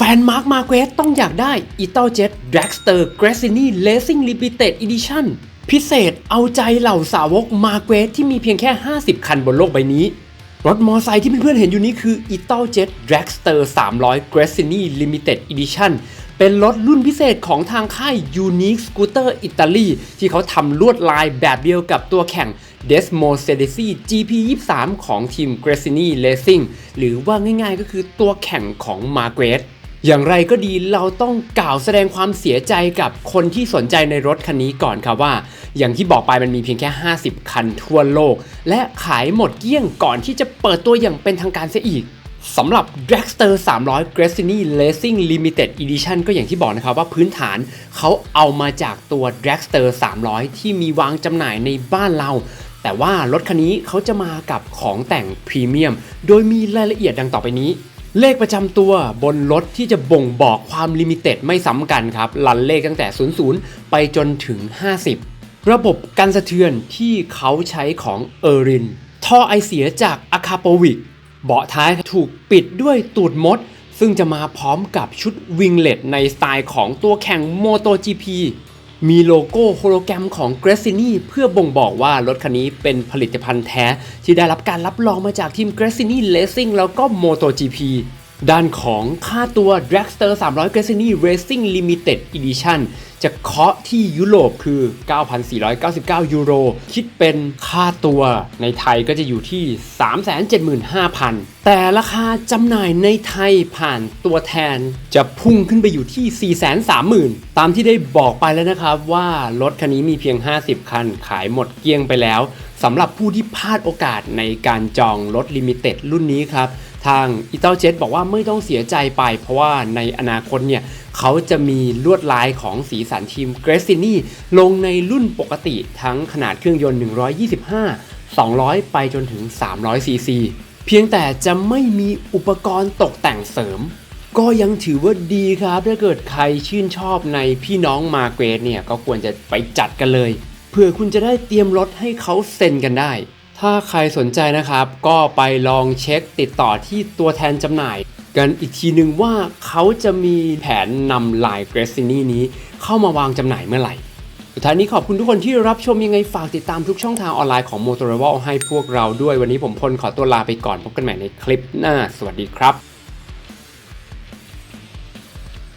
แฟนมาร์คมาเกสต้องอยากได้ i t a l Jet Dragster Grassini Racing Limited Edition พิเศษเอาใจเหล่าสาวกมาเกสที่มีเพียงแค่ 50 คันบนโลกใบนี้ รถมอไซค์ที่เพื่อนๆเห็นอยู่นี้คือ i t a l Jet Dragster 300 Grassini Limited Edition เป็นรถรุ่นพิเศษของทางค่าย Unique Scooter อิตาลีที่เขาทำลวดลายแบบเดียวกับตัวแข่ง Desmo c e d e s i GP 23ของทีม Grassini Racing หรือว่าง่ายๆก็คือตัวแข่งของ m a r g r e t อย่างไรก็ดีเราต้องกล่าวแสดงความเสียใจกับคนที่สนใจในรถคันนี้ก่อนครับว่า อย่างที่บอกไปมันมีเพียงแค่ 50 คันทั่วโลก และขายหมดเกลี้ยงก่อนที่จะเปิดตัวอย่างเป็นทางการเสียอีกสำหรับ Dragster 300 Grassini Racing Limited Edition ก็อย่างที่บอกนะครับว่าพื้นฐานเขาเอามาจากตัว Dragster 300 ที่มีวางจำหน่ายในบ้านเรา แต่ว่ารถคันนี้เขาจะมากับของแต่งพรีเมียม โดยมีรายละเอียดดังต่อไปนี้ เลขประจำตัวบนรถที่จะบ่งบอกความลิมิเต็ดไม่ซ้ำกันครับลันเลขตั้งแต่ 00 ไปจนถึง 50 ระบบกันสะเทือนที่เขาใช้ของเออริน ท่อไอเสียจากอาคาโปวิก เบาะท้ายถูกปิดด้วยตูดมด ซึ่งจะมาพร้อมกับชุดวิงเลตในสไตล์ของตัวแข่ง MotoGP มีโลโก้โฮโลแกรมของ g r a ซ s i n i เพื่อบ่งบอกว่ารถคันนี้เป็นผลิตภัณฑ์แท้ ที่ได้รับการรับรองมาจากทีม g r a s s i n i Racing แล้วก็ MotoGP ด้านของค่าตัว Dragster 300 g r a s s i n i Racing Limited Edition จะเคาะที่ยุโรปคือ 9,499 ยูโร คิดเป็นค่าตัวในไทยก็จะอยู่ที่ 375,000 แต่ราคาจำหน่ายในไทยผ่านตัวแทนจะพุ่งขึ้นไปอยู่ที่ 430,000 ตามที่ได้บอกไปแล้วนะครับว่ารถคันนี้มีเพียง 50 คัน ขายหมดเกลี้ยงไปแล้วสำหรับผู้ที่พลาดโอกาสในการจองรถลิมิเต็ดรุ่นนี้ครับทางอิตาเจ็ตบอกว่าไม่ต้องเสียใจไป เพราะว่าในอนาคตเนี่ยเขาจะมีลวดลายของสีสันทีมเกรซินี่ลงในรุ่นปกติทั้งขนาดเครื่องยนต์ 125 200 ไปจนถึง 300 ซีซี เพียงแต่จะไม่มีอุปกรณ์ตกแต่งเสริม ก็ยังถือว่าดีครับ ถ้าเกิดใครชื่นชอบในพี่น้องมาเกรดเนี่ย ก็ควรจะไปจัดกันเลยเพื่อคุณจะได้เตรียมรถให้เขาเซ็นกันได้ ถ้าใครสนใจนะครับ ก็ไปลองเช็คติดต่อที่ตัวแทนจำหน่าย กันอีกทีหนึ่งว่าเขาจะมีแผนนำลายเกรซินี่นี้เข้ามาวางจำหน่ายเมื่อไหร่ สุดท้ายนี้ขอบคุณทุกคนที่รับชมยังไงฝากติดตามทุกช่องทางออนไลน์ของ Motorola ให้พวกเราด้วยวันนี้ผมพลขอตัวลาไปก่อนพบกันใหม่ในคลิปหน้า สวัสดีครับ